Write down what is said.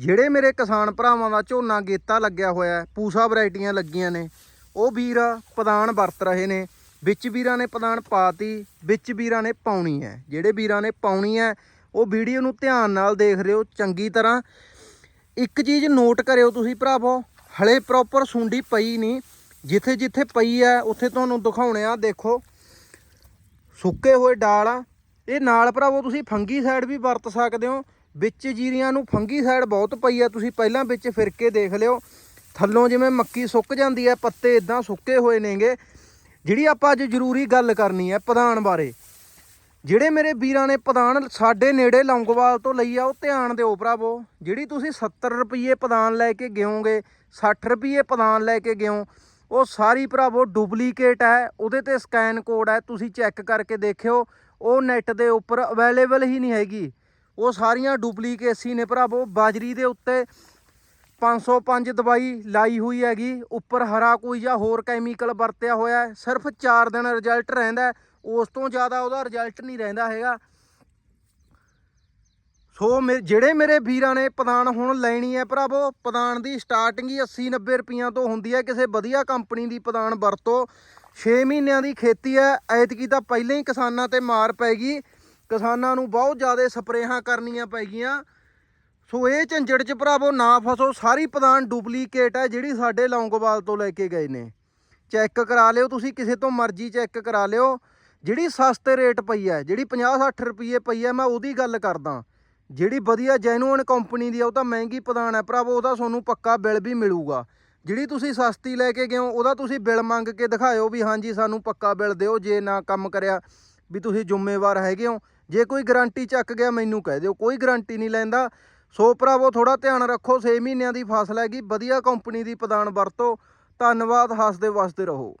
ਜਿਹੜੇ ਮੇਰੇ ਕਿਸਾਨ ਭਰਾਵਾਂ ਦਾ ਝੋਨਾ ਗੇਤਾ ਲੱਗਿਆ ਹੋਇਆ ਪੂਸਾ ਵੈਰਾਈਟੀਆਂ ਲੱਗੀਆਂ ਨੇ, ਉਹ ਵੀਰ ਪਦਾਨ ਵਰਤ ਰਹੇ ਨੇ, ਵਿੱਚ ਵੀਰਾਂ ਨੇ ਪਦਾਨ ਪਾਤੀ, ਵਿੱਚ ਵੀਰਾਂ ਨੇ ਪਾਉਣੀ ਹੈ, ਜਿਹੜੇ ਵੀਰਾਂ ਨੇ ਪਾਉਣੀ ਹੈ, ਉਹ ਵੀਡੀਓ ਨੂੰ ਧਿਆਨ ਨਾਲ ਦੇਖ ਰਹੇ ਹੋ ਚੰਗੀ ਤਰ੍ਹਾਂ। ਇੱਕ ਚੀਜ਼ ਨੋਟ ਕਰਿਓ ਤੁਸੀਂ ਭਰਾਵੋ, ਹਲੇ ਪ੍ਰੋਪਰ ਸੁੰਡੀ ਪਈ ਨਹੀਂ, ਜਿੱਥੇ ਜਿੱਥੇ ਪਈ ਹੈ, ਉੱਥੇ ਤੁਹਾਨੂੰ ਦਿਖਾਉਣੇ ਆ, ਦੇਖੋ। ਸੁੱਕੇ ਹੋਏ ਡਾਲ ਆ, ਇਹ ਨਾਲ ਭਰਾਵੋ ਤੁਸੀਂ ਫੰਗੀ ਸਾਈਡ ਵੀ ਵਰਤ ਸਕਦੇ ਹੋ ਵਿੱਚ ਜੀਰੀਆਂ ਨੂੰ ਫੰਗੀ ਸਾਈਡ ਬਹੁਤ ਪਈ ਆ, ਤੁਸੀਂ ਪਹਿਲਾਂ ਵਿੱਚ ਫਿਰ ਕੇ ਦੇਖ ਲਿਓ। ਥੱਲੋਂ ਜਿਵੇਂ ਮੱਕੀ ਸੁੱਕ ਜਾਂਦੀ ਹੈ ਪੱਤੇ ਇਦਾਂ ਸੁੱਕੇ ਹੋਏ ਨੇਗੇ। ਜਿਹੜੀ ਆਪਾਂ ਅੱਜ ਜ਼ਰੂਰੀ ਗੱਲ ਕਰਨੀ ਹੈ ਪ੍ਰਧਾਨ ਬਾਰੇ, ਜਿਹੜੇ ਮੇਰੇ ਵੀਰਾਂ ਨੇ ਪ੍ਰਧਾਨ ਸਾਡੇ ਨੇੜੇ ਲੌਂਗੋਵਾਲ ਤੋਂ ਲਈ ਆ, ਉਹ ਧਿਆਨ ਦਿਓ ਭਰਾਵੋ। ਜਿਹੜੀ ਤੁਸੀਂ 70 ਰੁਪਏ ਪ੍ਰਧਾਨ ਲੈ ਕੇ ਗਿਓਗੇ 60 ਰੁਪਏ ਪ੍ਰਧਾਨ ਲੈ ਕੇ ਗਿਓ, ਉਹ ਸਾਰੀ ਭਰਾਵੋ ਡੁਪਲੀਕੇਟ ਹੈ ਉਹਦੇ ਤੇ ਸਕੈਨ ਕੋਡ ਹੈ ਤੁਸੀਂ ਚੈੱਕ ਕਰਕੇ ਦੇਖਿਓ, ਉਹ ਨੈਟ ਦੇ ਉੱਪਰ ਅਵੇਲੇਬਲ ਹੀ ਨਹੀਂ ਹੈਗੀ। ਉਹ ਸਾਰੀਆਂ ਡੁਪਲੀਕੇਸੀ ਨੇ ਭਰਾਵੋ ਬਾਜਰੀ ਦੇ ਉੱਤੇ 505 ਦਵਾਈ ਲਾਈ ਹੋਈ ਹੈਗੀ। ਉੱਪਰ ਹਰਾ ਕੋਈ ਜਾਂ ਹੋਰ ਕੈਮੀਕਲ ਵਰਤਿਆ ਹੋਇਆ ਸਿਰਫ 4 ਦਿਨ ਰਿਜ਼ਲਟ ਰਹਿੰਦਾ ਉਸ ਤੋਂ ਜ਼ਿਆਦਾ ਉਹਦਾ ਰਿਜ਼ਲਟ ਨਹੀਂ ਰਹਿੰਦਾ ਹੈਗਾ। ਸੋ ਮੇ, ਜਿਹੜੇ ਮੇਰੇ ਵੀਰਾਂ ਨੇ ਪਦਾਨ ਹੁਣ ਲੈਣੀ ਹੈ ਭਰਾਵੋ, ਪਦਾਨ ਦੀ ਸਟਾਰਟਿੰਗ ਹੀ 80 90 ਰੁਪਈਆਂ ਤੋਂ ਹੁੰਦੀ ਹੈ। ਕਿਸੇ ਵਧੀਆ ਕੰਪਨੀ ਦੀ ਪਦਾਨ ਵਰਤੋ। 6 ਮਹੀਨਿਆਂ ਦੀ ਖੇਤੀ ਹੈ। ਐਤਕੀ ਤਾਂ ਪਹਿਲਾਂ ਹੀ ਕਿਸਾਨਾਂ ਤੇ ਮਾਰ ਪੈ ਗਈ। ਕਿਸਾਨਾਂ ਨੂੰ ਬਹੁਤ ਜ਼ਿਆਦਾ ਸਪਰੇਹਾਂ ਕਰਨੀਆਂ ਪੈ ਗਈਆਂ। ਸੋ ਇਹ ਝੰਜੜ ਚ ਭਰਾਵੋ, ਨਾ ਫਸੋ, ਸਾਰੀ ਪਦਾਨ ਡੁਪਲੀਕੇਟ ਹੈ ਜਿਹੜੀ ਸਾਡੇ ਲੌਂਗੋਵਾਲ ਤੋਂ ਲੈ ਕੇ ਗਏ ਨੇ। ਚੈੱਕ ਕਰਾ ਲਿਓ ਤੁਸੀਂ, ਕਿਸੇ ਤੋਂ ਮਰਜ਼ੀ ਚੈੱਕ ਕਰਾ ਲਿਓ। ਜਿਹੜੀ ਸਸਤੇ ਰੇਟ ਪਈ ਹੈ, ਜਿਹੜੀ 50 60 ਰੁਪਏ ਪਈ ਹੈ, ਮੈਂ ਉਹਦੀ ਗੱਲ ਕਰਦਾ। ਜਿਹੜੀ ਵਧੀਆ ਜੈਨੂਅਨ ਕੰਪਨੀ ਦੀ ਆ, ਉਹ ਤਾਂ ਮਹਿੰਗੀ ਪਦਾਨ ਹੈ ਭਰਾਵੋ, ਉਹਦਾ ਤੁਹਾਨੂੰ ਪੱਕਾ ਬਿੱਲ ਵੀ ਮਿਲੂਗਾ। ਜਿਹੜੀ ਤੁਸੀਂ ਸਸਤੀ ਲੈ ਕੇ ਗਏ ਹੋ, ਉਹਦਾ ਤੁਸੀਂ ਬਿੱਲ ਮੰਗ ਕੇ ਦਿਖਾਇਓ ਵੀ ਹਾਂਜੀ, ਸਾਨੂੰ ਪੱਕਾ ਬਿੱਲ ਦਿਓ, ਜੇ ਨਾ ਕੰਮ ਕਰਿਆ। ਵੀ ਤੁਸੀਂ ਜ਼ਿੰਮੇਵਾਰ ਹੈਗੇ ਹੋ। ਜੇ ਕੋਈ ਗਾਰੰਟੀ ਚੱਕ ਗਿਆ, ਮੈਨੂੰ ਕਹਿ ਦਿਓ। ਕੋਈ ਗਾਰੰਟੀ ਨਹੀਂ ਲੈਂਦਾ। ਸੋ ਭਰਾਵੋ ਥੋੜਾ ਧਿਆਨ ਰੱਖੋ। 6 ਮਹੀਨਿਆਂ ਦੀ ਫਸਲ ਹੈਗੀ। ਵਧੀਆ ਕੰਪਨੀ ਦੀ ਪ੍ਰਦਾਨ ਵਰਤੋ। ਧੰਨਵਾਦ। ਹੱਸਦੇ ਵਸਦੇ ਰਹੋ।